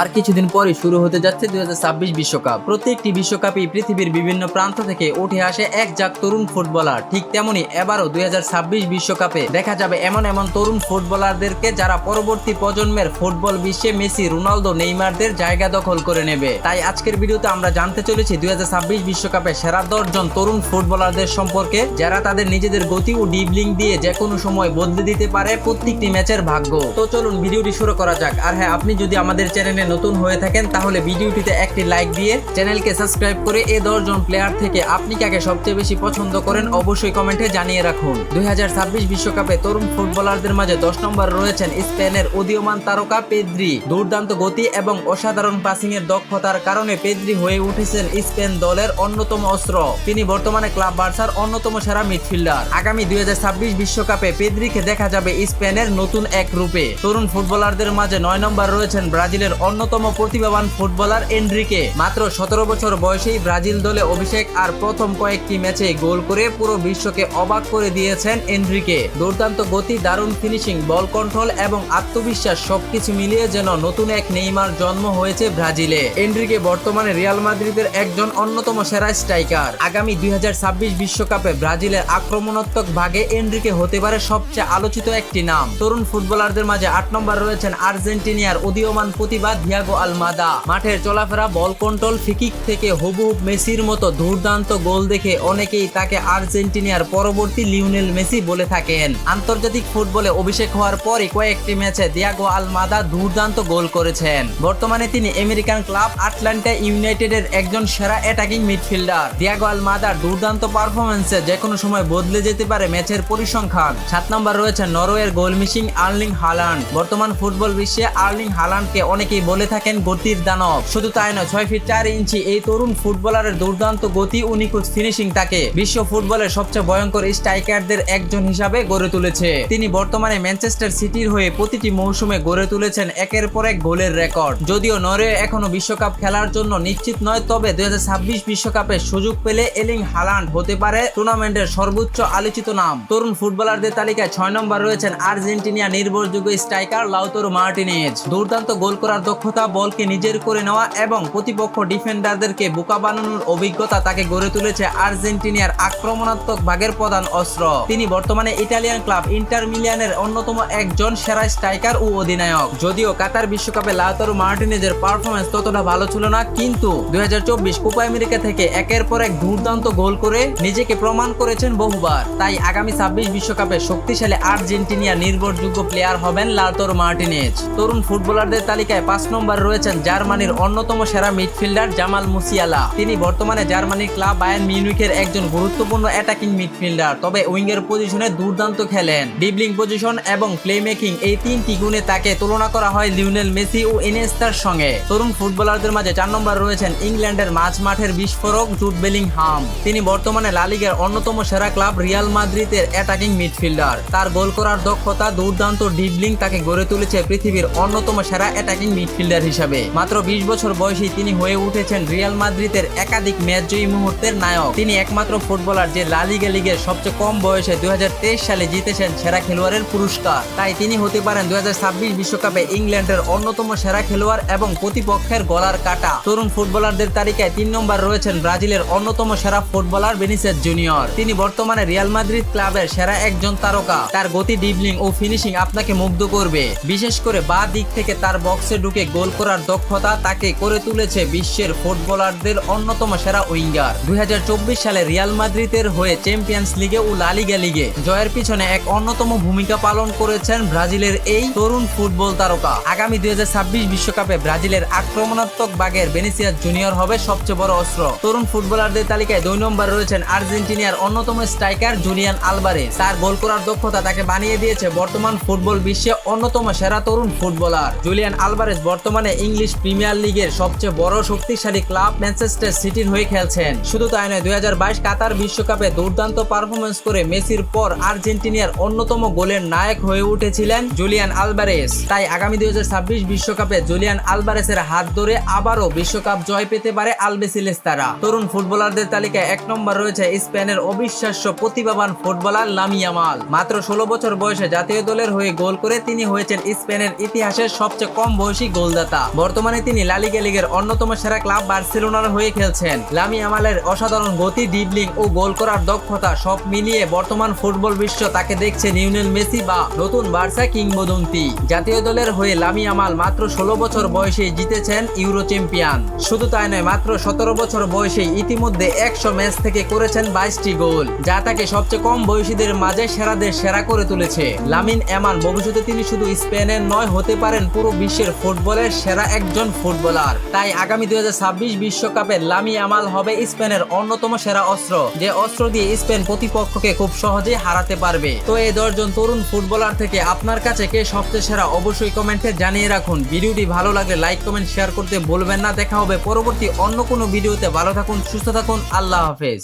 আর কিছুদিন পরে শুরু হতে যাচ্ছে দুই হাজার বিশ্বকাপ। প্রত্যেকটি বিশ্বকাপই পৃথিবীর বিভিন্ন প্রান্ত থেকে উঠে আসে এক জাক তরুণ ফুটবলার। ঠিক তেমনি এবারও দুই বিশ্বকাপে দেখা যাবে এমন এমন তরুণ ফুটবলারদেরকে যারা পরবর্তী প্রজন্মের ফুটবল বিশ্বে মেসি, রোনালদো, নেইমারদের জায়গা দখল করে নেবে। তাই আজকের ভিডিওতে আমরা জানতে চলেছি দুই বিশ্বকাপে সেরা দশজন তরুণ ফুটবলারদের সম্পর্কে, যারা তাদের নিজেদের গতি ও ডিবলিং দিয়ে যে কোনো সময় বদলে দিতে পারে প্রত্যেকটি ম্যাচের ভাগ্য। তো চলুন ভিডিওটি শুরু করা যাক। আর হ্যাঁ আপনি যদি আমাদের চ্যানেলে নতুন হয়ে থাকেন, তাহলে ভিডিওটিতে একটি লাইক দিয়ে চ্যানেলকে সাবস্ক্রাইব করে এই দশজন প্লেয়ার থেকে আপনি কাকে সবচেয়ে বেশি পছন্দ করেন অবশ্যই কমেন্টে জানিয়ে রাখুন। দুই বিশ্বকাপে তরুণ ফুটবলারদের মাঝে দশ নম্বর রয়েছেন স্পেনের উদীয়মান তারকা পেদ্রি। দুর্দান্ত গতি এবং অসাধারণ পাসিং এর দক্ষতার কারণে পেদ্রি হয়ে উঠেছেন স্পেন দলের অন্যতম অস্ত্র। তিনি বর্তমানে ক্লাব বার্সার অন্যতম সেরা মিডফিল্ডার। আগামী দুই বিশ্বকাপে পেদ্রিকে দেখা যাবে স্পেনের নতুন এক রূপে। তরুণ ফুটবলারদের মাঝে নয় নম্বর রয়েছেন ব্রাজিলের অন্যতম প্রতিভাবান ফুটবলার এন্ড্রিকে মাত্র সতেরো বছর বয়সেই ব্রাজিল দলে অভিষেক আর প্রথম কয়েকটি ম্যাচে গোল করে পুরো বিশ্বকে অবাক করে দিয়েছেন এন্ড্রিকে দুর্দান্ত গতি, দারুণ ফিনিশিং, বল কন্ট্রোল এবং আত্মবিশ্বাস সবকিছু মিলিয়ে যেন নতুন এক নেইমার জন্ম হয়েছে ব্রাজিলে। এন্ড্রিকে বর্তমানে রিয়াল মাদ্রিদের একজন অন্যতম সেরা স্ট্রাইকার। আগামী দুই বিশ্বকাপে ব্রাজিলের আক্রমণাত্মক ভাগে এন্ড্রিকে হতে পারে সবচেয়ে আলোচিত একটি নাম। তরুণ ফুটবলারদের মাঝে আট নম্বর রয়েছেন আর্জেন্টিনিয়ার উদীয়মান প্রতিভা ধিয়াগো আলমাদা। মাঠের চলাফেরা, বল কন্ট্রোল ফিকিক থেকে হুবহুব মেসির মতো দুর্দান্ত গোল দেখে অনেকেই তাকে আর্জেন্টিনিয়ার পরবর্তী লিওনেল মেসি বলে থাকেন। আন্তর্জাতিক ফুটবলে অভিষেক হওয়ার পরই কয়েকটি ম্যাচে দিয়াগো আলমাদা দুর্দান্ত গোল করেছেন। বর্তমানে তিনি আমেরিকান ক্লাব আটলান্টা ইউনাইটেডের একজন সেরা অ্যাটাকিং মিডফিল্ডার। দিয়াগো আলমাদার দুর্দান্ত পারফরমেন্সে যে কোনো সময় বদলে যেতে পারে ম্যাচের পরিসংখ্যান। সাত নম্বর রয়েছে নরওয়ের গোল মিসিং আর্লিং হালান্ড। বর্তমান ফুটবল বিশ্বে আর্লিং হালান্ডকে অনেকেই বলে থাকেন গতির দানব। শুধু তাই নয়, ছয় ফিট চার ইঞ্চি এই তরুণ ফুটবলারের দুর্দান্ত গতি ও নিখুঁত ফিনিশিং তাকে বিশ্ব ফুটবলের সবচেয়ে ভয়ঙ্কর স্ট্রাইকারদের একজন হিসাবে গড়ে তুলেছে। তিনি বর্তমানে ম্যানচেস্টার সিটির হয়ে প্রতিটি মৌসুমে গড়ে তুলেছেন একের পর এক গোলের রেকর্ড। যদিও নরওয়ে এখনও বিশ্বকাপ খেলার জন্য নিশ্চিত নয়, তবে দুই বিশ্বকাপে সুযোগ পেলে এলিং হালান্ড হতে পারে টুর্নামেন্টের সর্বোচ্চ আলোচিত নাম। তরুণ ফুটবলারদের তালিকায় ছয় নম্বর রয়েছেন আর্জেন্টিনিয়া নির্ভরযোগ্য স্ট্রাইকার লাউতরো মার্টিনেজ। দুর্দান্ত গোল করার দক্ষতা বলকে নিজের করে নেওয়া এবং প্রতিপক্ষ ডিফেন্ডারদেরকে বোকা বানানোর অভিজ্ঞতা তাকে গড়ে তুলেছে আর্জেন্টিনিয়ার আক্রমণাত্মক ভাগের প্রধান অস্ত্র। তিনি বর্তমানে ইটালিয়ান ক্লাব ইন্টার মিলিয়ানের অন্যতম একজন সেরা স্ট্রাইকার ও অধিনায়ক। যদিও কাতার বিশ্বকাপে লাউতারো মার্টিনেজের পারফরমেন্স ততটা ভালো ছিল না, কিন্তু দুই হাজার চব্বিশ কোপা আমেরিকা থেকে একের পর এক দুর্দান্ত গোল করে নিজেকে প্রমাণ করেছেন বহুবার। তাই আগামী ছাব্বিশ বিশ্বকাপে শক্তিশালী আর্জেন্টিনিয়া নির্ভরযোগ্য প্লেয়ার হবেন লাউতারো মার্টিনেজ। তরুণ ফুটবলারদের তালিকায় পাঁচ নম্বর রয়েছেন জার্মানির অন্যতম সেরা মিডফিল্ডার জামাল মুসিয়ালা। তিনি বর্তমানে জার্মানির ক্লাব বায়ান মিউনিখের একজন গুরুত্বপূর্ণ অ্যাটাকিং মিডফিল্ডার তবে উইঙ্গের পজিশনে দুর্দান্ত খেলেন। ডিবলিং পজিশন এবং প্লে মেকিং এই তিনটি গুণে তাকে তুলনা করা হয় লিওনেল মেসি ও ইনেস্তার সঙ্গে। তরুণ ফুটবলারদের মাঝে চার নম্বর রয়েছেন ইংল্যান্ডের মাঝ মাঠের বিস্ফোরক জুট বেলিংহাম। তিনি বর্তমানে লালিগের অন্যতম সেরা ক্লাব রিয়াল মাদ্রিদের অ্যাটাকিং মিডফিল্ডার তার গোল করার দক্ষতা, দুর্দান্ত ডিবলিং তাকে গড়ে তুলেছে পৃথিবীর অন্যতম সেরা অ্যাটাকিং মিডফিল্ডার হিসাবে। মাত্র বিশ বছর বয়সী তিনি হয়ে উঠেছেন রিয়াল মাদ্রিদের একাধিক ম্যাচ জয়ী মুহূর্তের নায়ক। তিনি একমাত্র ফুটবলার যে লালিগা লিগের সবচেয়ে কম বয়সে দুই সালে জিতেছেন সেরা খেলোয়াড়ের পুরস্কার। তাই তিনি হতে পারেন দুই বিশ্বকাপে ইংল্যান্ডের অন্যতম সেরা খেলোয়াড় এবং প্রতিপক্ষের গলার কাটা। তরুণ ফুটবলারদের তালিকায় তিন নম্বর রয়েছেন ব্রাজিলের অন্যতম সেরা ফুটবলার বেনিসেস জুনিয়র। তিনি বর্তমানে রিয়াল মাদ্রিদ ক্লাবের সেরা একজন তারকা। তার গতি ডিবলিং ও ফিনিশিং আপনাকে মুগ্ধ করবে। বিশেষ করে বা দিক থেকে তার বক্সে ঢুকে গোল করার দক্ষতা তাকে করে তুলেছে বিশ্বের ফুটবলারদের অন্যতম সেরা উইঙ্গার। দুই হাজার চব্বিশ সালে রিয়াল মাদ্রিদের হয়ে চ্যাম্পিয়ন্স লিগে ও লালিগা লিগে জয়ের পিছনে এক অন্যতম ভূমিকা পালন করেছেন ব্রাজিলের এই তরুণ ফুটবল তারকা। আগামী দুই বিশ্বকাপে ব্রাজিলের আক্রমণাত্মক বাগের বেনিসিয়াস জুনিয়র হবে সবচেয়ে বড় অস্ত্র। তরুণ ফুটবলারদের তালিকায় দুই নম্বর রয়েছেন আর্জেন্টিনার অন্যতম স্ট্রাইকার জুলিয়ান আলবারে তার গোল করার দক্ষতা তাকে বানিয়ে দিয়েছে বর্তমান ফুটবল বিশ্বে অন্যতম সেরা তরুণ ফুটবলার। জুলিয়ান আলবারেজ বর্তমানে ইংলিশ প্রিমিয়ার লিগের সবচেয়ে বড় শক্তিশালী ক্লাব ম্যানচেস্টার সিটির হয়ে খেলছেন। শুধু তাই নয়, দুই কাতার বিশ্বকাপে দুর্দান্ত পারফরমেন্স করে মেসির পর আর্জেন্টিনার অন্যতম গোলের নায়ক হয়ে উঠেছিলেন জুলিয়ান আলবারেস তাই আগামী দুই বিশ্বকাপে জুলিয়ান আলবারেসের হাত ধরে আবারও বিশ্বকাপ জয় পেতে পারে আলবেসিলেস তারা তরুণ ফুটবলারদের তালিকায় এক নম্বর রয়েছে স্পেনের অবিশ্বাস্য প্রতিভাবান ফুটবলার লামিয়ামাল মাত্র ষোলো বছর বয়সে জাতীয় দলের হয়ে গোল করে তিনি হয়েছেন স্পেনের ইতিহাসের সবচেয়ে কম বয়সী গোল গোলদাতা। বর্তমানে তিনি লালিগা লিগের অন্যতম সেরা ক্লাব বার্সেলোনার হয়ে খেলছেন। লামি আমালের অসাধারণ গতি, ডিবলিং ও গোল করার দক্ষতা সব মিলিয়ে বর্তমান ফুটবল বিশ্ব তাকে দেখছে নিউনেল মেসি বা নতুন বার্সা কিংবদন্তি। জাতীয় দলের হয়ে লামি আমাল মাত্র ষোলো বছর বয়সে জিতেছেন ইউরো চ্যাম্পিয়ন। শুধু তাই নয়, মাত্র সতেরো বছর বয়সে ইতিমধ্যে একশো ম্যাচ থেকে করেছেন বাইশটি গোল, যা তাকে সবচেয়ে কম বয়সীদের মাঝে সেরাদের সেরা করে তুলেছে। লামিন এমান ভবিষ্যতে তিনি শুধু স্পেনের নয়, হতে পারেন পুরো বিশ্বের ফুটবলের সেরা একজন ফুটবলার। তাই আগামী দুই বিশ্বকাপে লামি আমাল হবে স্পেনের অন্যতম সেরা অস্ত্র, যে অস্ত্র দিয়ে স্পেন প্রতিপক্ষকে খুব সহজেই হারাতে পারবে। তো এই দশজন তরুণ ফুটবলার থেকে আপনার কাছে কে সবচেয়ে সেরা অবশ্যই কমেন্টে জানিয়ে রাখুন। ভিডিওটি ভালো লাগলে লাইক, কমেন্ট, শেয়ার করতে বলবেন না। দেখা হবে পরবর্তী অন্য কোনো ভিডিওতে। ভালো থাকুন, সুস্থ থাকুন, আল্লাহ হাফেজ।